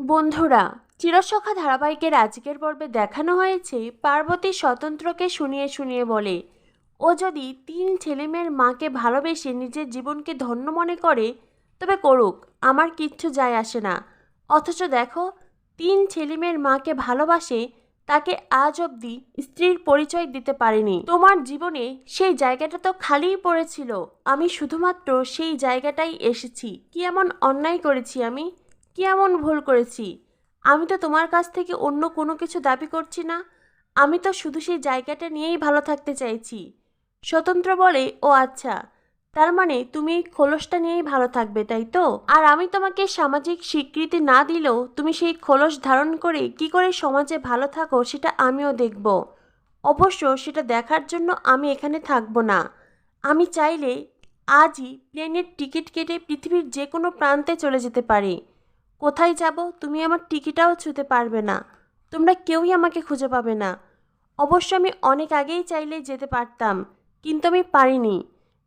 বন্ধুরা, চিরসখা ধারাবাহিকের আজকের পর্বে দেখানো হয়েছে পার্বতী স্বতন্ত্রকে শুনিয়ে শুনিয়ে বলে। ও যদি তিন ছেলেমেয়ের মাকে ভালোবেসে নিজের জীবনকে ধন্য মনে করে, তবে করুক, আমার কিচ্ছু যায় আসে না। অথচ দেখো, তিন ছেলেমেয়ের মাকে ভালোবাসে, তাকে আজ অবধি স্ত্রীর পরিচয় দিতে পারেনি। তোমার জীবনে সেই জায়গাটা তো খালিই পড়েছিল। আমি শুধুমাত্র সেই জায়গাটাই এসেছি। কি এমন অন্যায় করেছি আমি? কি এমন ভুল করেছি? আমি তো তোমার কাছ থেকে অন্য কোনো কিছু দাবি করছি না। আমি তো শুধু সেই জায়গাটা নিয়েই ভালো থাকতে চাইছি। স্বতন্ত্র বলে, ও আচ্ছা তার মানে তুমি এই খোলসটা নিয়েই ভালো থাকবে, তাই তো? আর আমি তোমাকে সামাজিক স্বীকৃতি না দিলেও তুমি সেই খোলস ধারণ করে কি করে সমাজে ভালো থাকো সেটা আমিও দেখব। অবশ্য সেটা দেখার জন্য আমি এখানে থাকব না। আমি চাইলে আজই প্লেনের টিকিট কেটে পৃথিবীর যে কোনো প্রান্তে চলে যেতে পারি। কোথায় যাব? তুমি আমার টিকিটাও ছুতে পারবে না। তোমরা কেউই আমাকে খুঁজে পাবে না। অবশ্য আমি অনেক আগেই চাইলে যেতে পারতাম, কিন্তু আমি পারিনি।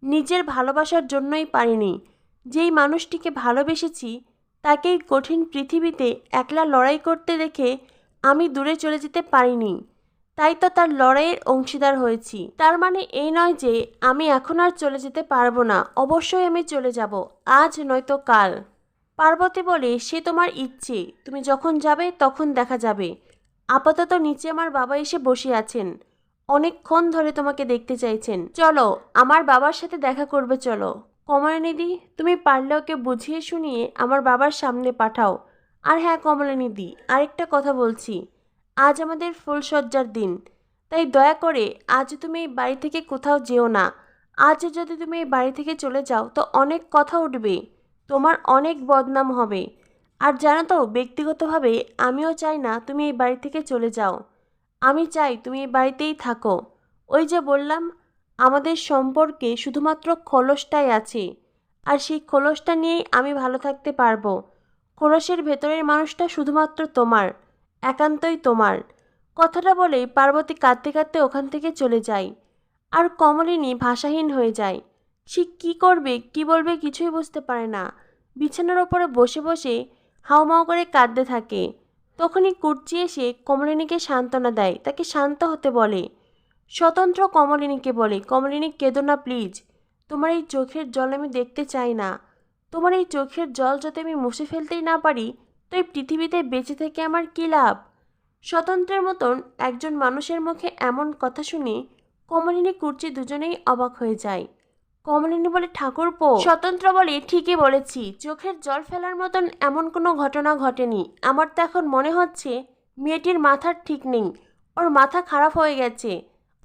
নিজের ভালোবাসার জন্যই পারিনি। যেই মানুষটিকে ভালোবেসেছি, তাকেই কঠিন পৃথিবীতে একলা লড়াই করতে দেখে আমি দূরে চলে যেতে পারিনি। তাই তো তার লড়াইয়ের অংশীদার হয়েছি। তার মানে এই নয় যে, আমি এখন আর চলে যেতে পারব না। অবশ্যই আমি চলে যাব। আজ নয়তো কাল। পার্বতী বলে, সে তোমার ইচ্ছে। তুমি যখন যাবে, তখন দেখা যাবে। আপাতত নিচে আমার বাবা এসে বসে আছেন। অনেকক্ষণ ধরে তোমাকে দেখতে চাইছেন। চলো, আমার বাবার সাথে দেখা করবে, চলো। কমলিনীদি তুমি পারলে ওকে বুঝিয়ে শুনিয়ে আমার বাবার সামনে পাঠাও। আর হ্যাঁ কমলিনীদি আরেকটা কথা বলছি। আজ আমাদের ফুলসজ্জার দিন। তাই দয়া করে, আজ তুমি এই বাড়ি থেকে কোথাও যেও না। আজ যদি তুমি এই বাড়ি থেকে চলে যাও, তো অনেক কথা উঠবে। তোমার অনেক বদনাম হবে। আর জানো তো, ব্যক্তিগতভাবে আমিও চাই না তুমি এই বাড়ি থেকে চলে যাও। আমি চাই তুমি এই বাড়িতেই থাকো। ওই যে বললাম, আমাদের সম্পর্কে শুধুমাত্র খোলসটাই আছে। আর সেই খোলসটা নিয়েই আমি ভালো থাকতে পারব। খোলসের ভেতরের মানুষটা শুধুমাত্র তোমার, একান্তই তোমার। কথাটা বলেই পার্বতী কাঁদতে কাঁদতে ওখান থেকে চলে যায়। আর কমলিনী ভাষাহীন হয়ে যায়। সে কী করবে, কি বলবে কিছুই বুঝতে পারে না। বিছানার ওপরে বসে বসে হাউমাউ করে কাঁদতে থাকে। তখনই কুর্চি এসে কমলিনীকে সান্ত্বনা দেয়। তাকে শান্ত হতে বলে। স্বতন্ত্র কমলিনীকে বলে, কমলিনী, কেঁদো না প্লিজ তোমার এই চোখের জল আমি দেখতে চাই না। তোমার এই চোখের জল যাতে আমি মুছে ফেলতেই না পারি, তো এই পৃথিবীতে বেঁচে থেকে আমার কী লাভ? স্বতন্ত্রের মতন একজন মানুষের মুখে এমন কথা শুনে কমলিনী কুর্চি দুজনেই অবাক হয়ে যায়। কমলিনী বলে, ঠাকুরপো। স্বতন্ত্র বলে ঠিকই বলেছি। চোখের জল ফেলার মতন এমন কোনো ঘটনা ঘটেনি। আমার তো এখন মনে হচ্ছে মেয়েটির মাথার ঠিক নেই। ওর মাথা খারাপ হয়ে গেছে।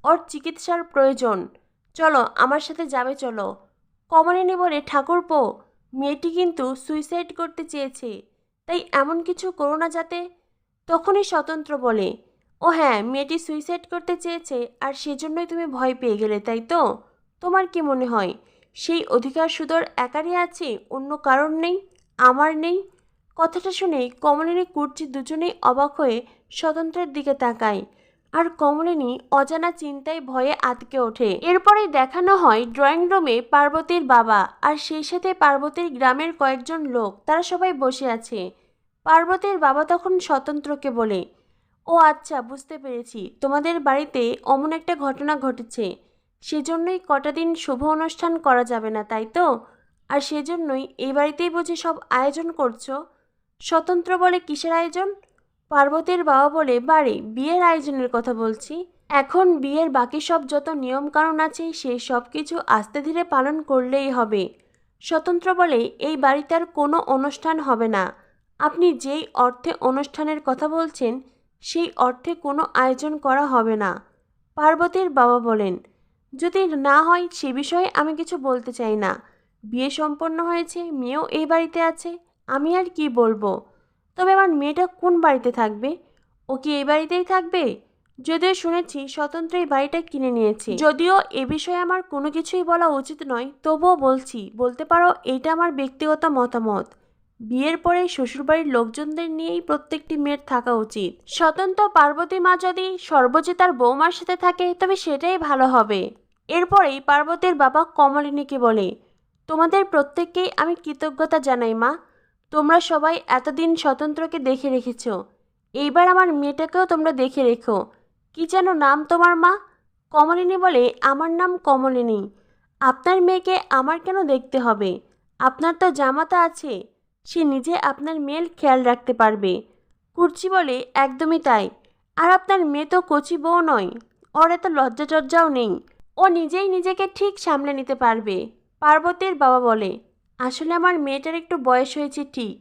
ওর চিকিৎসার প্রয়োজন। চলো, আমার সাথে যাবে, চলো। কমলিনী বলে, ঠাকুরপো, মেয়েটি কিন্তু সুইসাইড করতে চেয়েছে। তাই এমন কিছু করো না যাতে তখনই স্বতন্ত্র বলে। ও হ্যাঁ মেয়েটি সুইসাইড করতে চেয়েছে, আর সেজন্যই তুমি ভয় পেয়ে গেলে, তাই তো? তোমার কি মনে হয়? সেই অধিকার সুদর একারই আছে, অন্য কারণ নেই, আমার নেই? কথাটা শুনে কমলিনী কুর্চি দুজনেই অবাক হয়ে স্বতন্ত্রের দিকে তাকায়। আর কমলিনী অজানা চিন্তায় ভয়ে আটকে ওঠে। এরপরে দেখানো হয় ড্রয়িং রুমে পার্বতীর বাবা আর সেই সাথে পার্বতীর গ্রামের কয়েকজন লোক। তারা সবাই বসে আছে। পার্বতীর বাবা তখন স্বতন্ত্রকে বলে, ও আচ্ছা বুঝতে পেরেছি। তোমাদের বাড়িতে অমন একটা ঘটনা ঘটেছে। সেজন্যই কটা দিন শুভ অনুষ্ঠান করা যাবে না, তাই তো? আর সেজন্যই এই বাড়িতেই বুঝি সব আয়োজন করছ? স্বতন্ত্র বলে কিসের আয়োজন? পার্বতীর বাবা বলে বাড়ি, বিয়ের আয়োজনের কথা বলছি। এখন বিয়ের বাকি সব যত নিয়মকানুন আছে, সেই সব কিছু আস্তে ধীরে পালন করলেই হবে। স্বতন্ত্র বলে এই বাড়িতে আর কোনো অনুষ্ঠান হবে না। আপনি যেই অর্থে অনুষ্ঠানের কথা বলছেন, সেই অর্থে কোনো আয়োজন করা হবে না। পার্বতীর বাবা বলেন যদি না হয় সে বিষয়ে আমি কিছু বলতে চাই না। বিয়ে সম্পন্ন হয়েছে, মেয়েও এই বাড়িতে আছে, আমি আর কি বলব? তবে আমার মেয়েটা কোন বাড়িতে থাকবে? ও কি এই বাড়িতেই থাকবে? যদিও শুনেছি স্বতন্ত্র এই বাড়িটা কিনে নিয়েছে। যদিও এ বিষয়ে আমার কোনো কিছুই বলা উচিত নয়, তবুও বলছি, বলতে পারো এটা আমার ব্যক্তিগত মতামত। বিয়ের পরে শ্বশুরবাড়ির লোকজনদের নিয়েই প্রত্যেকটি মেয়ের থাকা উচিত। স্বতন্ত্র পার্বতী মা যদি সর্বজিতার বৌমার সাথে থাকে, তবে সেটাই ভালো হবে। এরপরেই পার্বতীর বাবা কমলিনীকে বলে, তোমাদের প্রত্যেককেই আমি কৃতজ্ঞতা জানাই মা। তোমরা সবাই এতদিন স্বতন্ত্রকে দেখে রেখেছ। এইবার আমার মেয়েটাকেও তোমরা দেখে রেখো। কি যেন নাম তোমার মা? কমলিনী বলে, আমার নাম কমলিনী। আপনার মেয়েকে আমার কেন দেখতে হবে? আপনার তো জামাতা আছে। সে নিজে আপনার মেয়ের খেয়াল রাখতে পারবে। কুর্চি বলে, একদমই তাই। আর আপনার মেয়ে তো কচি বউ নয়। ওর এত লজ্জা টজ্জাও নেই। ও নিজেই নিজেকে ঠিক সামলে নিতে পারবে। পার্বতীর বাবা বলে, আসলে আমার মেয়েটার একটু বয়স হয়েছে ঠিক।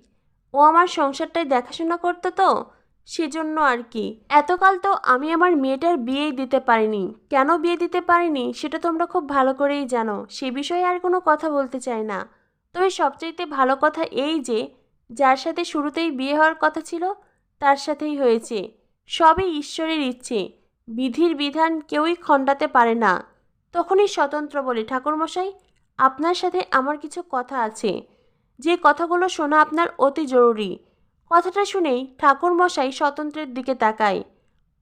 ও আমার সংসারটাই দেখাশোনা করতো তো, সেজন্য আর কি। এতকাল তো আমি আমার মেয়েটার বিয়েই দিতে পারিনি। কেন বিয়ে দিতে পারিনি, সেটা তোমরা খুব ভালো করেই জানো। সে বিষয়ে আর কোনো কথা বলতে চাই না। তবে সবচাইতে ভালো কথা এই যে, যার সাথে শুরুতেই বিয়ে হওয়ার কথা ছিল, তার সাথেই হয়েছে। সবই ঈশ্বরের ইচ্ছে। বিধির বিধান কেউই খণ্ডাতে পারে না। তখনই স্বতন্ত্র বলে, ঠাকুরমশাই, আপনার সাথে আমার কিছু কথা আছে। যে কথাগুলো শোনা আপনার অতি জরুরি। কথাটা শুনেই ঠাকুরমশাই স্বতন্ত্রের দিকে তাকায়।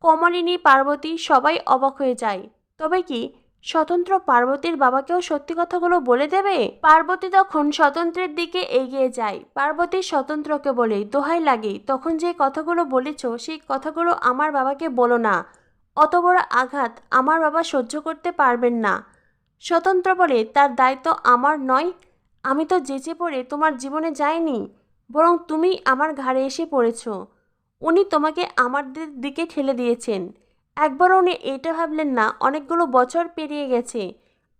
কমলিনী, পার্বতী সবাই অবাক হয়ে যায়। তবে কি স্বতন্ত্র পার্বতীর বাবাকেও সত্যি কথাগুলো বলে দেবে? পার্বতী তখন স্বতন্ত্রের দিকে এগিয়ে যায়। পার্বতী স্বতন্ত্রকে বলে, দোহাই লাগে, তখন যে কথাগুলো বলেছ, সেই কথাগুলো আমার বাবাকে বলো না। অত বড় আঘাত আমার বাবা সহ্য করতে পারবেন না। স্বতন্ত্র বলে, তার দায়িত্ব আমার নয়। আমি তো যেচে পড়ে তোমার জীবনে যাইনি, বরং তুমি আমার ঘাড়ে এসে পড়েছ। উনি তোমাকে আমাদের দিকে ঠেলে দিয়েছেন। একবার উনি এটা ভাবলেন না, অনেকগুলো বছর পেরিয়ে গেছে।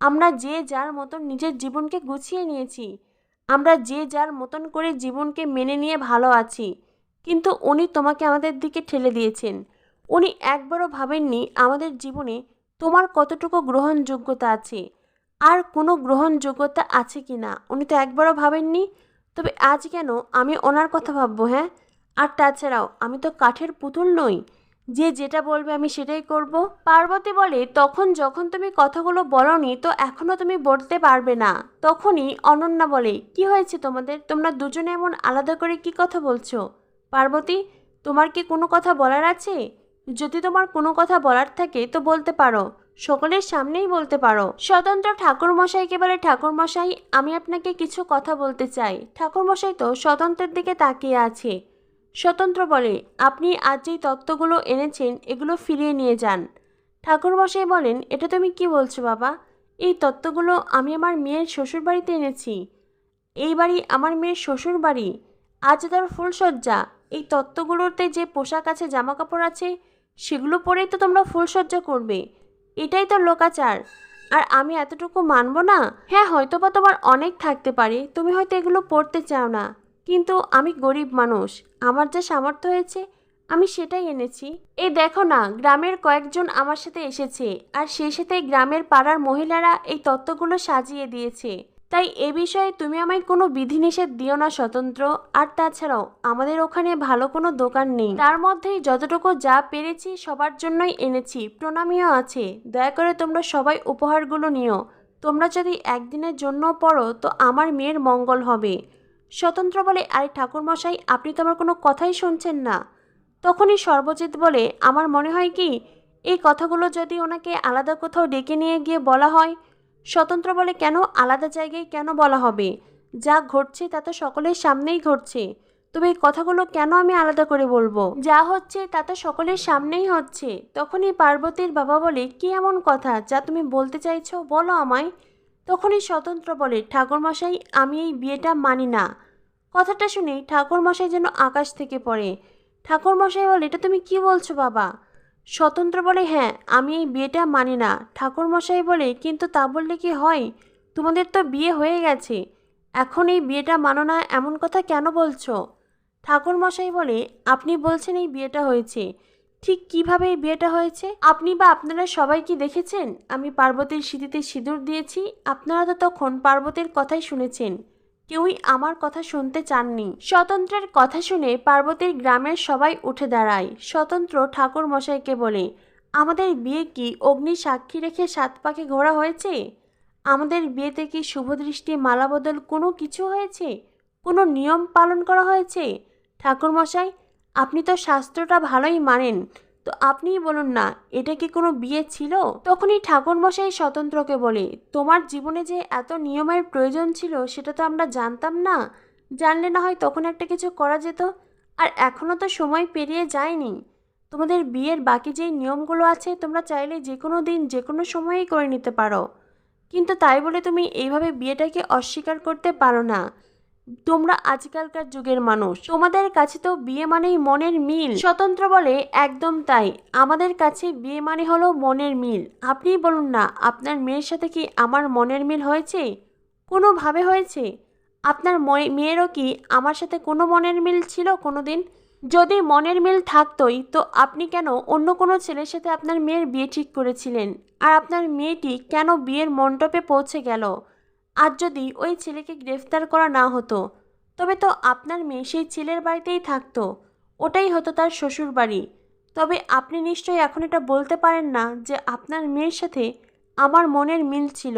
আমরা যে যার মতন নিজের জীবনকে গুছিয়ে নিয়েছি, আমরা যে যার মতন করে জীবনকে মেনে নিয়ে ভালো আছি, কিন্তু উনি তোমাকে আমাদের দিকে ঠেলে দিয়েছেন। উনি একবারও ভাবেননি আমাদের জীবনে তোমার কতটুকু গ্রহণযোগ্যতা আছে, আর কোনো গ্রহণযোগ্যতা আছে কি না। উনি তো একবারও ভাবেননি, তবে আজ কেন আমি ওনার কথা ভাববো হ্যাঁ? আর তাছাড়াও, আমি তো কাঠের পুতুল নই যে যেটা বলবে আমি সেটাই করব। পার্বতী বলে, তখন যখন তুমি কথাগুলো বলনি, তো এখনও তুমি বলতে পারবে না। তখনই অনন্যা বলে, কি হয়েছে তোমাদের? তোমরা দুজনে এমন আলাদা করে কি কথা বলছো? পার্বতী, তোমার কি কোনো কথা বলার আছে? যদি তোমার কোনো কথা বলার থাকে, তো বলতে পারো। সকলের সামনেই বলতে পারো। স্বতন্ত্র ঠাকুরমশাইকে বলে ঠাকুরমশাই, আমি আপনাকে কিছু কথা বলতে চাই। ঠাকুরমশাই তো স্বতন্ত্রের দিকে তাকিয়ে আছে। স্বতন্ত্র বলে, আপনি আজ যেই তত্ত্বগুলো এনেছেন, এগুলো ফিরিয়ে নিয়ে যান। ঠাকুরমশাই বলেন, এটা তুমি কি বলছো বাবা? এই তত্ত্বগুলো আমি আমার মেয়ের শ্বশুর বাড়িতে এনেছি। এই বাড়ি আমার মেয়ের শ্বশুর বাড়ি আজ তার ফুলসজ্জা এই তত্ত্বগুলোতে যে পোশাক আছে জামা কাপড় আছে, সেগুলো পরেই তো তোমরা ফুলসজ্জা করবে। এটাই তো লোকাচার। আর আমি এতটুকু মানবো না? হ্যাঁ হয়তো বা তোমার অনেক থাকতে পারে। তুমি হয়তো এগুলো পড়তে চাও না। কিন্তু আমি গরিব মানুষ, আমার যা সামর্থ্য হয়েছে, আমি সেটাই এনেছি। এই দেখো না, গ্রামের কয়েকজন আমার সাথে এসেছে, আর সেই সাথে গ্রামের পাড়ার মহিলারা এই তত্ত্বগুলো সাজিয়ে দিয়েছে। তাই এ বিষয়ে তুমি আমায় কোনো বিধিনিষেধ দিও না স্বতন্ত্র, আর তাছাড়াও আমাদের ওখানে ভালো কোনো দোকান নেই। তার মধ্যেই যতটুকু যা পেরেছি সবার জন্যই এনেছি, প্রণামীও আছে। দয়া করে তোমরা সবাই উপহারগুলো নিও। তোমরা যদি একদিনের জন্য পড়ো, তো আমার মেয়ের মঙ্গল হবে। স্বতন্ত্র বলে, আরে ঠাকুরমশাই, আপনি তো আমার কোনো কথাই শুনছেন না। তখনই সর্বজিৎ বলে, আমার মনে হয় কি, এই কথাগুলো যদি ওনাকে আলাদা কোথাও ডেকে নিয়ে গিয়ে বলা হয়, স্বতন্ত্র বলে কেন, আলাদা জায়গায় কেন বলা হবে? যা ঘটছে তা তো সকলের সামনেই ঘটছে। তবে এই কথাগুলো কেন আমি আলাদা করে বলব? যা হচ্ছে তা তো সকলের সামনেই হচ্ছে। তখনই পার্বতীর বাবা বলে, কি এমন কথা, যা তুমি বলতে চাইছো? বলো আমায়। তখনই স্বতন্ত্র বলে, ঠাকুরমশাই, আমি এই বিয়েটা মানি না। কথাটা শুনে ঠাকুরমশাই যেন আকাশ থেকে পড়ে। ঠাকুরমশাই বলে, এটা তুমি কি বলছো বাবা? স্বতন্ত্র বলে হ্যাঁ আমি এই বিয়েটা মানি না। ঠাকুরমশাই বলে, কিন্তু তা বললে কি হয়? তোমাদের তো বিয়ে হয়ে গেছে। এখন এই বিয়েটা মানো না, এমন কথা কেন বলছো? ঠাকুরমশাই বলে, আপনি বলছেন এই বিয়েটা হয়েছে। ঠিক কীভাবে এই বিয়েটা হয়েছে? আপনি বা আপনারা সবাই কি দেখেছেন? আমি পার্বতীর স্মৃতিতে সিঁদুর দিয়েছি। আপনারা তো তখন পার্বতীর কথাই শুনেছেন। কেউই আমার কথা শুনতে চাননি। স্বতন্ত্রের কথা শুনে পার্বতীর গ্রামের সবাই উঠে দাঁড়ায়। স্বতন্ত্র ঠাকুর মশাইকে বলে, আমাদের বিয়ে কি অগ্নি সাক্ষী রেখে সাত পাকে ঘোরা হয়েছে? আমাদের বিয়েতে কি শুভদৃষ্টি মালা বদল কোনো কিছু হয়েছে? কোনো নিয়ম পালন করা হয়েছে? ঠাকুরমশাই আপনি তো শাস্ত্রটা ভালোই মানেন। তো আপনিই বলুন না, এটা কি কোনো বিয়ে ছিল? তখনই ঠাকুরমশাই স্বতন্ত্রকে বলে, তোমার জীবনে যে এত নিয়মের প্রয়োজন ছিল, সেটা তো আমরা জানতাম না। জানলে না হয় তখন একটা কিছু করা যেত। আর এখনও তো সময় পেরিয়ে যায়নি। তোমাদের বিয়ের বাকি যেই নিয়মগুলো আছে, তোমরা চাইলে যে কোনো দিন যে কোনো সময়েই করে নিতে পারো। কিন্তু তাই বলে তুমি এইভাবে বিয়েটাকে অস্বীকার করতে পারো না। তোমরা আজকালকার যুগের মানুষ। তোমাদের কাছে তো বিয়ে মানেই মনের মিল। স্বতন্ত্র বলে একদম তাই। আমাদের কাছে বিয়ে মানে হলো মনের মিল। আপনিই বলুন না, আপনার মেয়ের সাথে কি আমার মনের মিল হয়েছে? কোনোভাবে হয়েছে? আপনার মেয়েরও কি আমার সাথে কোনো মনের মিল ছিল কোনো দিন যদি মনের মিল থাকতোই, তো আপনি কেন অন্য কোনো ছেলের সাথে আপনার মেয়ের বিয়ে ঠিক করেছিলেন? আর আপনার মেয়েটি কেন বিয়ের মণ্ডপে পৌঁছে গেল? আর যদি ওই ছেলেকে গ্রেফতার করা না হতো, তবে তো আপনার মেয়ে সেই ছেলের বাড়িতেই থাকতো। ওটাই হতো তার শ্বশুর বাড়ি তবে আপনি নিশ্চয়ই এখন এটা বলতে পারেন না যে আপনার মেয়ের সাথে আমার মনের মিল ছিল।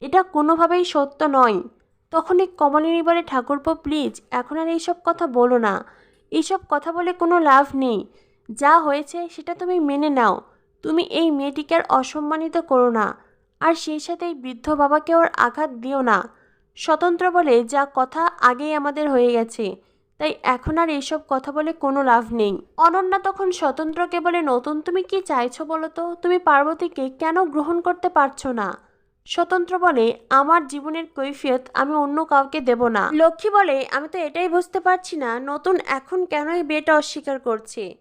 এটা কোনোভাবেই সত্য নয়। তখনই কমলিনী বলে, ঠাকুরপো প্লিজ এখন আর এইসব কথা বলো না। এইসব কথা বলে কোনো লাভ নেই। যা হয়েছে সেটা তুমি মেনে নাও। তুমি এই মেয়েটিকে আর অসম্মানিত করো না। আর সেই সাথে বৃদ্ধ বাবাকে ওর আঘাত দিও না। স্বতন্ত্র বলে যা কথা আগেই আমাদের হয়ে গেছে। তাই এখন আর এইসব কথা বলে কোনো লাভ নেই। অনন্যা তখন স্বতন্ত্রকে বলে, নতুন তুমি কি চাইছো বলো তো? তুমি পার্বতীকে কেন গ্রহণ করতে পারছ না? স্বতন্ত্র বলে, আমার জীবনের কৈফিয়ত আমি অন্য কাউকে দেব না। লক্ষ্মী বলে, আমি তো এটাই বুঝতে পারছি না, নতুন এখন কেন এই বিয়েটা অস্বীকার করছে?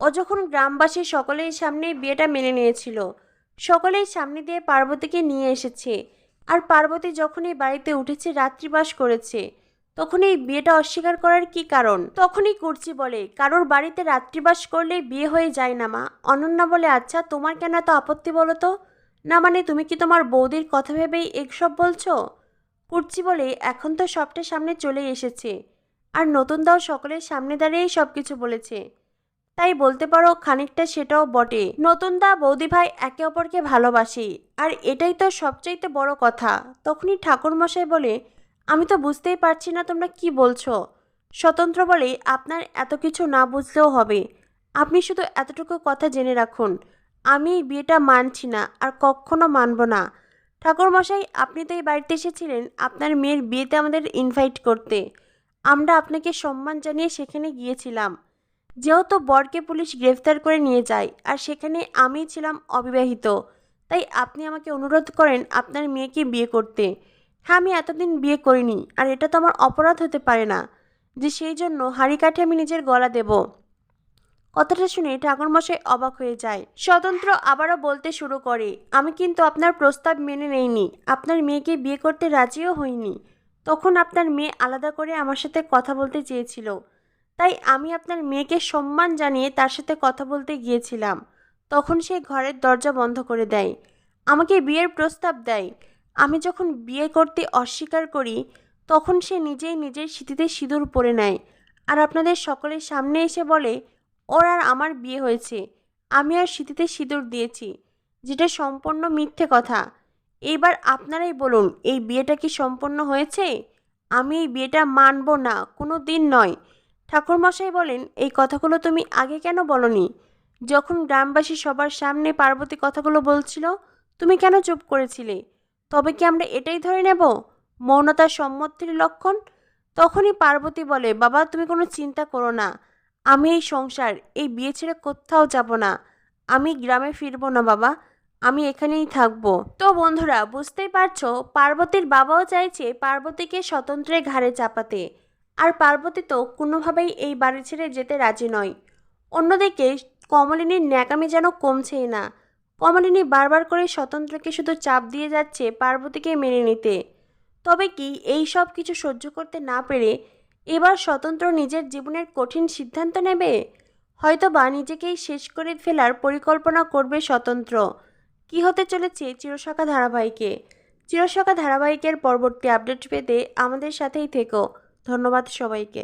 ও যখন গ্রামবাসী সকলের সামনে বিয়েটা মেনে নিয়েছিল সকলেই সামনে দিয়ে পার্বতীকে নিয়ে এসেছে। আর পার্বতী যখন এই বাড়িতে উঠেছে, রাত্রিবাস করেছে তখন এই বিয়েটা অস্বীকার করার কি কারণ? তখনই কুর্চি বলে, কারোর বাড়িতে রাত্রিবাস করলে বিয়ে হয়ে যায় না মা। অনন্যা বলে আচ্ছা তোমার কেন এত আপত্তি বলো তো? না মানে তুমি কি তোমার বৌদির কথা ভেবেই এসব বলছো? কুর্চি বলে, এখন তো সবটা সামনে চলে এসেছে। আর নতুন দাও সকলের সামনে দাঁড়িয়েই সব কিছু বলেছে। তাই বলতে পারো খানিকটা সেটাও বটে। নতুন দা বৌদি ভাই একে অপরকে ভালোবাসি। আর এটাই তো সবচাইতে বড় কথা। তখনই ঠাকুরমশাই বলে, আমি তো বুঝতেই পারছি না তোমরা কি বলছো। স্বতন্ত্র বলে, আপনার এত কিছু না বুঝলেও হবে। আপনি শুধু এতটুকু কথা জেনে রাখুন। আমি এই বিয়েটা মানছি না আর কখনো মানব না। ঠাকুরমশাই, আপনি তো এই বাড়িতে এসেছিলেন আপনার মেয়ের বিয়েতে আমাদের ইনভাইট করতে। আমরা আপনাকে সম্মান জানিয়ে সেখানে গিয়েছিলাম। যেহেতু বরকে পুলিশ গ্রেফতার করে নিয়ে যায়, আর সেখানে আমি ছিলাম অবিবাহিত, তাই আপনি আমাকে অনুরোধ করেন আপনার মেয়েকে বিয়ে করতে। হ্যাঁ আমি এতদিন বিয়ে করিনি, আর এটা তো আমার অপরাধ হতে পারে না, যে সেই জন্য হাঁড়ি কাঠে আমি নিজের গলা দেব। কথাটা শুনে ঠাকুরমশাই অবাক হয়ে যায়। স্বতন্ত্র আবারও বলতে শুরু করে, আমি কিন্তু আপনার প্রস্তাব মেনে নেইনি, আপনার মেয়েকে বিয়ে করতে রাজিও হইনি। তখন আপনার মেয়ে আলাদা করে আমার সাথে কথা বলতে চেয়েছিল। তাই আমি আপনার মেয়েকে সম্মান জানিয়ে তার সাথে কথা বলতে গিয়েছিলাম। তখন সে ঘরের দরজা বন্ধ করে দেয়। আমাকে বিয়ের প্রস্তাব দেয়। আমি যখন বিয়ে করতে অস্বীকার করি, তখন সে নিজেই নিজের স্মৃতিতে সিঁদুর পরে নেয়। আর আপনাদের সকলের সামনে এসে বলে, ওর আর আমার বিয়ে হয়েছে। আমি আর স্মৃতিতে সিঁদুর দিয়েছি, যেটা সম্পূর্ণ মিথ্যে কথা। এইবার আপনারাই বলুন, এই বিয়েটা কি সম্পন্ন হয়েছে? আমি এই বিয়েটা মানব না কোনো দিন নয়। ঠাকুরমশাই বলেন, এই কথাগুলো তুমি আগে কেন বলনি? যখন গ্রামবাসী সবার সামনে পার্বতী কথাগুলো বলছিল, তুমি কেন চুপ করেছিলে? তবে কি আমরা এটাই ধরে নেব? মৌনতার সম্মতির লক্ষণ? তখনই পার্বতী বলে, বাবা, তুমি কোনো চিন্তা করো না। আমি এই সংসার, এই বিয়ে ছেড়ে কোথাও যাব না। আমি গ্রামে ফিরবো না, বাবা। আমি এখানেই থাকব। তো বন্ধুরা, বুঝতেই পারছ, পার্বতীর বাবাও চাইছে পার্বতীকে স্বতন্ত্রের ঘাড়ে চাপাতে। আর পার্বতী তো কোনোভাবেই এই বাড়ি ছেড়ে যেতে রাজি নয়। অন্যদিকে কমলিনীর ন্যাকামি যেন কমছেই না। কমলিনী বারবার করে স্বতন্ত্রকে শুধু চাপ দিয়ে যাচ্ছে পার্বতীকে মেনে নিতে। তবে কি এই সব কিছু সহ্য করতে না পেরে এবার স্বতন্ত্র নিজের জীবনের কঠিন সিদ্ধান্ত নেবে? হয়তো বা নিজেকেই শেষ করে ফেলার পরিকল্পনা করবে স্বতন্ত্র। কি হতে চলেছে চিরশাখা ধারাবাহিকে? চিরশাখা ধারাবাহিকের পরবর্তী আপডেট পেতে আমাদের সাথেই থেকো। ধন্যবাদ সবাইকে।